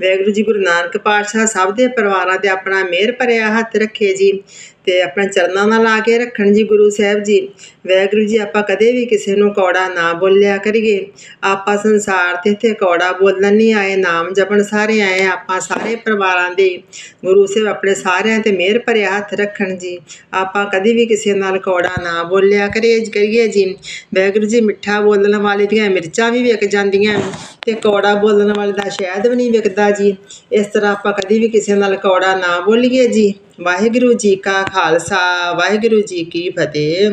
ਵੈਗੁਰੂ ਜੀ ਗੁਰੂ ਨਾਨਕ ਪਾਤਸ਼ਾਹ ਸਭ ਦੇ ਪਰਿਵਾਰਾਂ ਤੇ ਆਪਣਾ ਮਿਹਰ ਭਰਿਆ ਹੱਥ ਰੱਖੇ ਜੀ ਤੇ ਆਪਣੇ ਚਰਨਾਂ ਨਾਲ ਲਾ ਕੇ ਰੱਖਣ ਜੀ ਗੁਰੂ ਸਾਹਿਬ ਜੀ। ਵੈਗੁਰੂ ਜੀ, ਆਪਾਂ ਕਦੇ ਵੀ ਕਿਸੇ ਨੂੰ ਕੌੜਾ ਨਾ ਬੋਲਿਆ ਕਰੀਏ। ਆਪਾਂ ਸੰਸਾਰ ਤੇ ਇੱਥੇ ਕੌੜਾ ਬੋਲਣ ਨਹੀਂ ਆਏ, ਨਾਮ ਜਪਣ ਸਾਰੇ ਆਏ ਆਪਾਂ ਸਾਰੇ ਪਰਿਵਾਰਾਂ ਦੇ ਗੁਰੂ ਸਾਹਿਬ ਆਪਣੇ ਸਾਰਿਆਂ ਤੇ ਮਿਹਰ ਭਰਿਆ ਹੱਥ ਰੱਖਣ ਜੀ। ਆਪਾਂ ਕਦੇ ਵੀ ਕਿਸੇ ਨਾਲ ਕੌੜਾ ਨਾ ਬੋਲਿਆ ਕਰੀਏ ਕਰੀਏ ਜੀ। ਵੈਗੁਰੂ ਜੀ, ਮਿੱਠਾ ਬੋਲਣ ਵਾਲੇ ਦੀਆਂ ਮਿਰਚਾਂ ਵੀ ਵਿਕ ਜਾਂਦੀਆਂ ਤੇ ਕੌੜਾ ਬੋਲਣ ਵਾਲੇ ਦਾ ਸ਼ਹਿਦ ਵੀ ਨਹੀਂ ਵਿਕਦਾ ਜੀ। ਇਸ ਤਰ੍ਹਾਂ ਆਪਾਂ ਕਦੀ ਵੀ ਕਿਸੇ ਨਾਲ ਕੌੜਾ ਨਾ ਬੋਲੀਏ ਜੀ। ਵਾਹਿਗੁਰੂ ਜੀ ਕਾ ਖਾਲਸਾ, ਵਾਹਿਗੁਰੂ ਜੀ ਕੀ ਫਤਿਹ।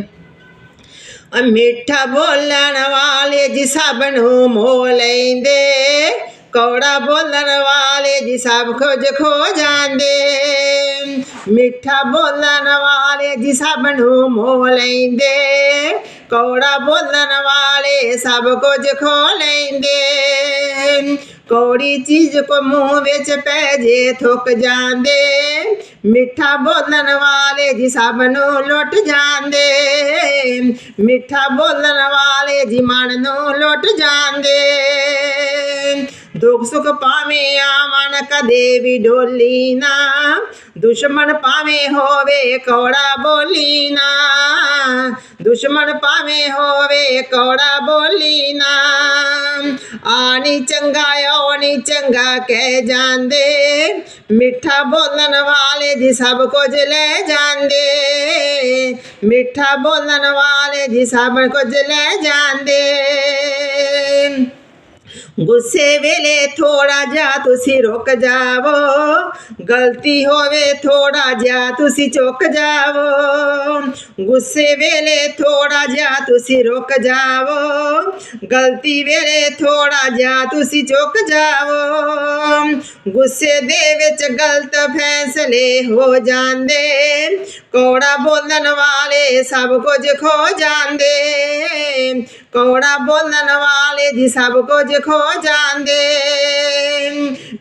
ਮਿੱਠਾ ਬੋਲਣ ਵਾਲੇ ਜੀ ਸਭ ਨੂੰ ਮੋਹ ਲੈਂਦੇ। ਕੌੜਾ ਬੋਲਣ ਵਾਲੇ ਜੀ ਸਭ ਕੁਝ ਖੋ ਜਾਂਦੇ। ਮਿੱਠਾ ਬੋਲਣ ਵਾਲੇ ਜੀ ਸਭ ਨੂੰ ਮੋਹ ਲੈਂਦੇ। ਕੌੜਾ ਬੋਲਣ ਵਾਲੇ ਸਭ ਕੁਝ ਖੋ ਲੈਂਦੇ। ਕੌੜੀ ਚੀਜ਼ ਕੋ ਮੂੰਹ ਵਿੱਚ ਪੈ ਜੇ, ਥੁੱਕ ਜਾਂਦੇ। ਮਿੱਠਾ ਬੋਲਣ ਵਾਲੇ ਜੀ ਸਭ ਨੂੰ ਲੁੱਟ ਜਾਂਦੇ। ਮਿੱਠਾ ਬੋਲਣ ਵਾਲੇ ਜੀ ਮਨ ਨੂੰ ਲੁੱਟ ਜਾਂਦੇ। ਦੁੱਖ ਸੁੱਖ ਪਾਵੇਂ ਆਵਣ, ਕਦੇ ਵੀ ਡੋਲੀ ਨਾ। ਦੁਸ਼ਮਣ ਪਾਵੇਂ ਹੋਵੇ, ਕੌੜਾ ਬੋਲੀ ਨਾ। ਦੁਸ਼ਮਣ ਪਾਵੇਂ ਹੋਵੇ, ਕੌੜਾ ਬੋਲੀ ਨਾ। ਆਣੀ ਚੰਗਾ ਆਉਣੀ ਚੰਗਾ ਕਹਿ ਜਾਂਦੇ। ਮਿੱਠਾ ਬੋਲਣ ਵਾਲੇ ਜੀ ਸਭ ਕੁਝ ਲੈ ਜਾਂਦੇ। ਮਿੱਠਾ ਬੋਲਣ ਵਾਲੇ ਜੀ ਸਭ ਕੁਝ ਲੈ ਜਾਂਦੇ। ਗੁੱਸੇ ਵੇਲੇ ਥੋੜਾ ਜਿਹਾ ਤੁਸੀਂ ਰੁਕ ਜਾਵੋ ਗਲਤੀ ਹੋਵੇ ਥੋੜਾ ਜਿਹਾ ਤੁਸੀਂ ਚੁੱਕ ਜਾਵੋ ਗੁੱਸੇ ਵੇਲੇ ਥੋੜਾ ਜਿਹਾ ਤੁਸੀਂ ਰੁਕ ਜਾਵੋ ਗਲਤੀ ਵੇਲੇ ਥੋੜਾ ਜਿਹਾ ਤੁਸੀਂ ਚੁੱਕ ਜਾਵੋ ਗੁੱਸੇ ਦੇ ਵਿੱਚ ਗਲਤ ਫੈਸਲੇ ਹੋ ਜਾਂਦੇ ਕੋੜਾ ਬੋਲਣ ਵਾਲੇ ਸਭ ਕੁਝ ਖੋ ਜਾਂਦੇ ਕੋੜਾ ਬੋਲਣ ਵਾਲੇ ਜੀ ਸਭ ਕੁਝ ਖੋ ਜਾਂਦੇ।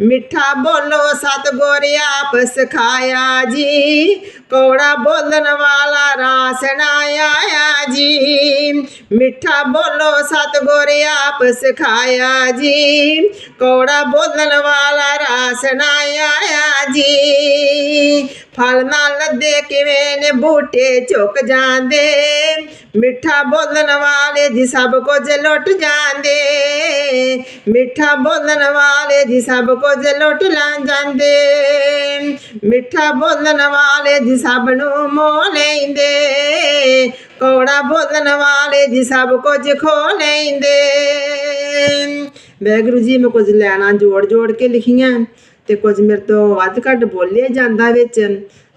ਮਿੱਠਾ ਬੋਲੋ ਸਤਗੁਰ ਆਪ ਸਿਖਾਇਆ ਜੀ। ਕੌੜਾ ਬੋਲਣ ਵਾਲਾ ਰਾਸ ਨਾ ਆਇਆ ਜੀ। ਮਿੱਠਾ ਬੋਲੋ ਸਤਗੁਰ ਆਪ ਸਿਖਾਇਆ ਜੀ। ਕੌੜਾ ਬੋਲਣ ਵਾਲਾ ਰਾਸ ਨਾ ਆਇਆ ਜੀ। ਫਲ ਨਾ ਲੱਦੇ ਕਿਵੇਂ ਨੇ ਬੂਟੇ ਝੁਕ ਜਾਂਦੇ। ਮਿੱਠਾ ਬੋਲਣ ਵਾਲੇ ਜੀ ਸਭ ਕੁਝ ਲੁੱਟ ਜਾਂਦੇ। ਮਿੱਠਾ ਬੋਲਣ ਵਾਲੇ ਜੀ ਸਭ ਕੁਝ ਲੁੱਟ ਲਾਂ ਜਾਂਦੇ। ਮਿੱਠਾ ਬੋਲਣ ਵਾਲੇ ਜੀ ਸਭ ਨੂੰ ਮੋਹ ਲੈਂਦੇ। ਕੌੜਾ ਬੋਲਣ ਵਾਲੇ ਜੀ ਸਭ ਕੁਝ ਖੋ ਲੈਂਦੇ। ਵਾਹਿਗੁਰੂ ਜੀ, ਮੈਂ ਕੁਝ ਲੈਣਾ ਜੋੜ ਜੋੜ ਕੇ ਲਿਖੀਆਂ ਤੇ ਕੁਝ ਮੇਰੇ ਤੋਂ ਵੱਧ ਘੱਟ ਬੋਲਿਆ ਜਾਂਦਾ ਵਿੱਚ।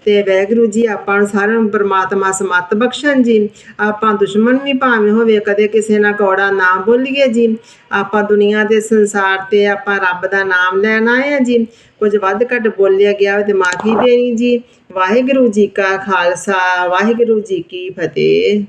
ਤੇ ਵਾਹਿਗੁਰੂ ਜੀ, ਆਪਾਂ ਨੂੰ ਸਾਰਿਆਂ ਨੂੰ ਪ੍ਰਮਾਤਮਾ ਸਮਤ ਬਖਸ਼ਣ ਜੀ। ਆਪਾਂ ਦੁਸ਼ਮਣ ਵੀ ਭਾਵੇਂ ਹੋਵੇ, ਕਦੇ ਕਿਸੇ ਨਾਲ ਕੌੜਾ ਨਾ ਬੋਲੀਏ ਜੀ। ਆਪਾਂ ਦੁਨੀਆ ਦੇ ਸੰਸਾਰ ਤੇ ਆਪਾਂ ਰੱਬ ਦਾ ਨਾਮ ਲੈਣ ਆਏ ਆ ਜੀ। ਕੁਝ ਵੱਧ ਘੱਟ ਬੋਲਿਆ ਗਿਆ ਹੋਵੇ ਤੇ ਮਾਫੀ ਦੇਣੀ ਜੀ। ਵਾਹਿਗੁਰੂ ਜੀ ਕਾ ਖਾਲਸਾ, ਵਾਹਿਗੁਰੂ ਜੀ ਕੀ ਫਤਿਹ।